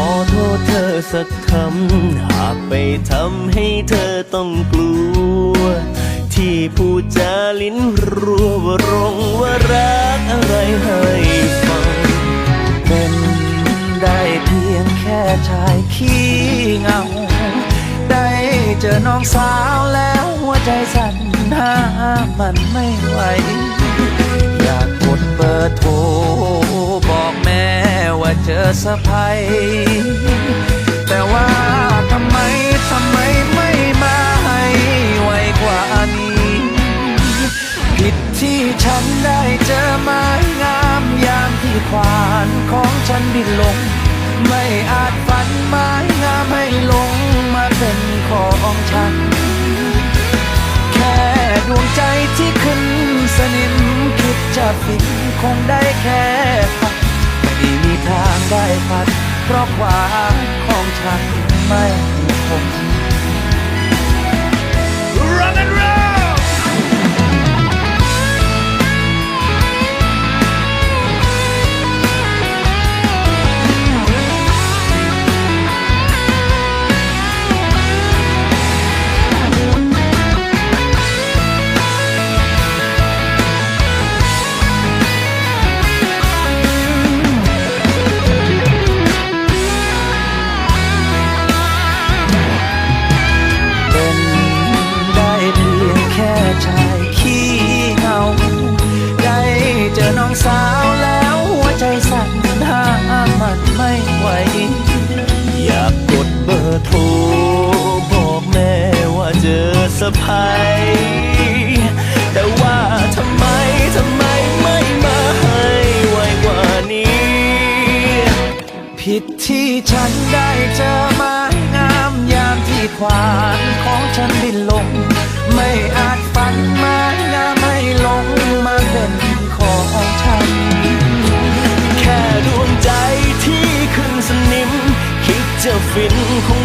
อโทษเธอสักคำ หากไปทำให้เธอต้องกลัว ที่พูดจาลิ้นรัวว่ารงว่ารักอะไรให้ฟัง เป็นได้เพียงแค่ชายขี้เงา ได้เจอน้องสาวแล้วหัวใจสั่นห้ามันไม่ไหว ดเบอร์โทร บอกแม่ว่าเจอสะพาย จะฟินคงได้แค่ฝันไม่มีทางได้พัด เพราะความของฉันไม่คง โทรบอกแม่ว่าเจอสะพายแต่ว่าทำไมทำไมไม่มาให้ไวกว่านี้ ผิดที่ฉันได้เจอไม้งามยามที่ควานของฉันบินลง ไม่อาจฝันไม้งามให้ลงมาเป็นของฉัน แค่ดวงใจที่ขึ้นสนิม คิดจะฟินคง